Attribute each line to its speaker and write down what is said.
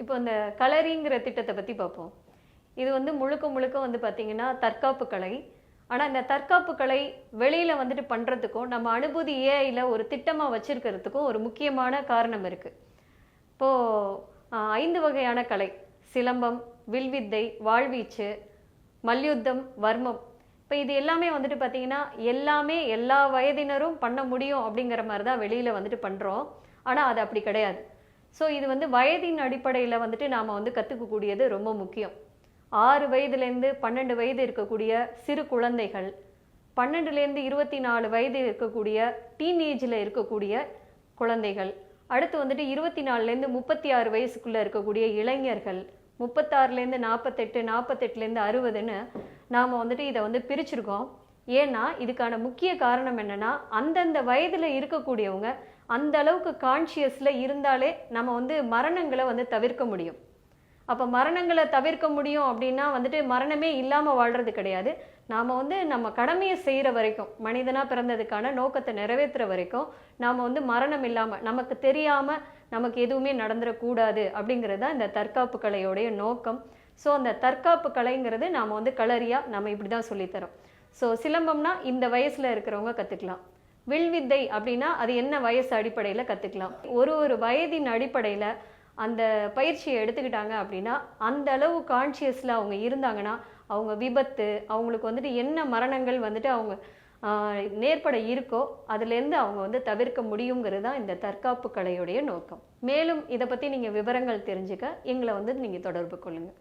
Speaker 1: இப்போ இந்த களரிங்கிற திட்டத்தை பற்றி பார்ப்போம். இது வந்து முழுக்க முழுக்க வந்து பார்த்தீங்கன்னா தற்காப்பு கலை. ஆனால் இந்த தற்காப்பு கலை வெளியில் வந்துட்டு பண்ணுறதுக்கும் நம்ம அனுபூதி ஏஐயில் ஒரு திட்டமாக வச்சுருக்கிறதுக்கும் ஒரு முக்கியமான காரணம் இருக்குது இப்போது ஐந்து வகையான கலை. சிலம்பம் வில்வித்தை வாழ்வீச்சு மல்யுத்தம் வர்மம். இப்போ இது எல்லாமே வந்துட்டு பார்த்தீங்கன்னா எல்லாமே எல்லா வயதினரும் பண்ண முடியும் அப்படிங்கிற மாதிரி தான் வெளியில் வந்துட்டு பண்ணுறோம் ஆனால் அது அப்படி கிடையாது. ஸோ இது வந்து வயதின் அடிப்படையில் வந்துட்டு நாம் வந்து கற்றுக்கக்கூடியது ரொம்ப முக்கியம். ஆறு வயதுலேருந்து பன்னெண்டு வயது இருக்கக்கூடிய சிறு குழந்தைகள் பன்னெண்டுலேருந்து இருபத்தி நாலு வயது இருக்கக்கூடிய டீனேஜில் இருக்கக்கூடிய குழந்தைகள் அடுத்து வந்துட்டு இருபத்தி நாலுலேருந்து முப்பத்தி ஆறு வயசுக்குள்ளே இருக்கக்கூடிய இளைஞர்கள் முப்பத்தாறுலேருந்து நாற்பத்தெட்டு நாற்பத்தெட்டுலேருந்து அறுபதுன்னு நாம் வந்துட்டு இதை வந்து பிரிச்சிருக்கோம். ஏன்னா இதுக்கான முக்கிய காரணம் என்னன்னா அந்தந்த வயதில் இருக்கக்கூடியவங்க அந்த அளவுக்கு கான்ஷியஸில் இருந்தாலே நம்ம வந்து மரணங்களை வந்து தவிர்க்க முடியும். அப்போ மரணங்களை தவிர்க்க முடியும் அப்படின்னா வந்துட்டு மரணமே இல்லாமல் வாழ்கிறது கிடையாது. நாம் வந்து நம்ம கடமையை செய்கிற வரைக்கும் மனிதனாக பிறந்ததுக்கான நோக்கத்தை நிறைவேற்றுற வரைக்கும் நாம் வந்து மரணம் இல்லாமல் நமக்கு தெரியாமல் நமக்கு எதுவுமே நடந்துடக்கூடாது அப்படிங்கிறது தான் இந்த தற்காப்பு கலையோடைய நோக்கம். ஸோ அந்த தற்காப்பு கலைங்கிறது நாம் வந்து களரியாக நம்ம இப்படி தான் சொல்லித்தரோம். ஸோ சிலம்பம்னா இந்த வயசில் இருக்கிறவங்க கற்றுக்கலாம் வில்வித்தை அப்படின்னா அது என்ன வயசு அடிப்படையில் கற்றுக்கலாம் ஒரு ஒரு வயதின் அடிப்படையில் அந்த பயிற்சியை எடுத்துக்கிட்டாங்க அப்படின்னா அந்த அளவு கான்ஷியஸில் அவங்க இருந்தாங்கன்னா அவங்க விபத்து அவங்களுக்கு வந்துட்டு என்ன மரணங்கள் வந்துட்டு அவங்க நேர்பட இருக்கோ அதுலேருந்து அவங்க வந்து தவிர்க்க முடியுங்கிறது தான் இந்த தற்காப்பு கலையுடைய நோக்கம். மேலும் இதை பற்றி நீங்கள் விவரங்கள் தெரிஞ்சுக்க எங்களை வந்து நீங்கள் தொடர்பு கொள்ளுங்கள்